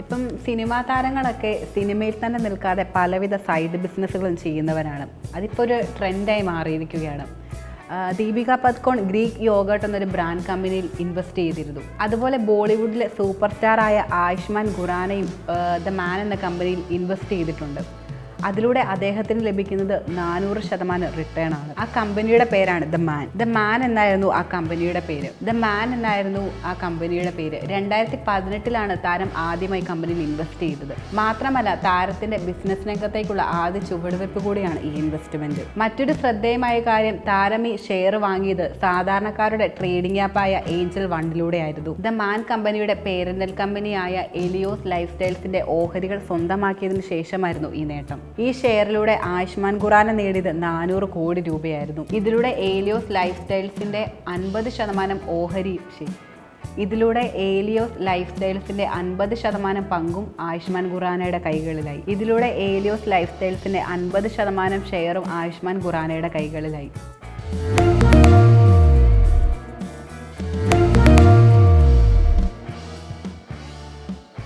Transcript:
ഇപ്പം സിനിമാ താരങ്ങളൊക്കെ സിനിമയിൽ തന്നെ നിൽക്കാതെ പലവിധ സൈഡ് ബിസിനസ്സുകളും ചെയ്യുന്നവരാണ്. അതിപ്പോൾ ഒരു ട്രെൻഡായി മാറിയിരിക്കുകയാണ്. ദീപിക പത്കോൺ ഗ്രീക്ക് യോഗട്ട് എന്നൊരു ബ്രാൻഡ് കമ്പനിയിൽ ഇൻവെസ്റ്റ് ചെയ്തിരുന്നു. അതുപോലെ ബോളിവുഡിലെ സൂപ്പർ സ്റ്റാറായ ആയുഷ്മാൻ ഖുറാനയും ദ മാൻ എന്ന കമ്പനിയിൽ ഇൻവെസ്റ്റ് ചെയ്തിട്ടുണ്ട്. അതിലൂടെ അദ്ദേഹത്തിന് ലഭിക്കുന്നത് നാനൂറ് ശതമാനം റിട്ടേൺ ആണ്. ആ കമ്പനിയുടെ പേരാണ് ദ മാൻ ദ മാൻ എന്നായിരുന്നു ആ കമ്പനിയുടെ പേര്. ദ മാൻ എന്നായിരുന്നു ആ കമ്പനിയുടെ പേര്. രണ്ടായിരത്തി പതിനെട്ടിലാണ് താരം ആദ്യമായി കമ്പനിയിൽ ഇൻവെസ്റ്റ് ചെയ്തത്. മാത്രമല്ല താരത്തിന്റെ ബിസിനസ് രംഗത്തേക്കുള്ള ആദ്യ ചുവടുവെപ്പ് കൂടിയാണ് ഈ ഇൻവെസ്റ്റ്മെന്റ് മറ്റൊരു ശ്രദ്ധേയമായ കാര്യം താരം ഈ ഷെയർ വാങ്ങിയത് സാധാരണക്കാരുടെ ട്രേഡിംഗ് ആപ്പായ ഏഞ്ചൽ വണ്ടിലൂടെയായിരുന്നു ദ മാൻ കമ്പനിയുടെ പേരന്റൽ കമ്പനിയായ എലിയോസ് ലൈഫ് സ്റ്റൈൽസിന്റെ ഓഹരികൾ സ്വന്തമാക്കിയതിനു ശേഷമായിരുന്നു ഈ നേട്ടം. ഈ ഷെയറിലൂടെ ആയുഷ്മാൻ ഖുറാന നേടിയത് നാനൂറ് കോടി രൂപയായിരുന്നു. ഇതിലൂടെ ഏലിയോസ് ലൈഫ് സ്റ്റൈൽസിന്റെ അൻപത് ശതമാനം ഓഹരി ഇതിലൂടെ ഏലിയോസ് ലൈഫ് സ്റ്റൈൽസിന്റെ അൻപത് ശതമാനം പങ്കും ആയുഷ്മാൻ ഖുറാനയുടെ കൈകളിലായി. ഇതിലൂടെ ഏലിയോസ് ലൈഫ് സ്റ്റൈൽസിന്റെ അൻപത് ശതമാനം ഷെയറും ആയുഷ്മാൻ ഖുറാനയുടെ കൈകളിലായി.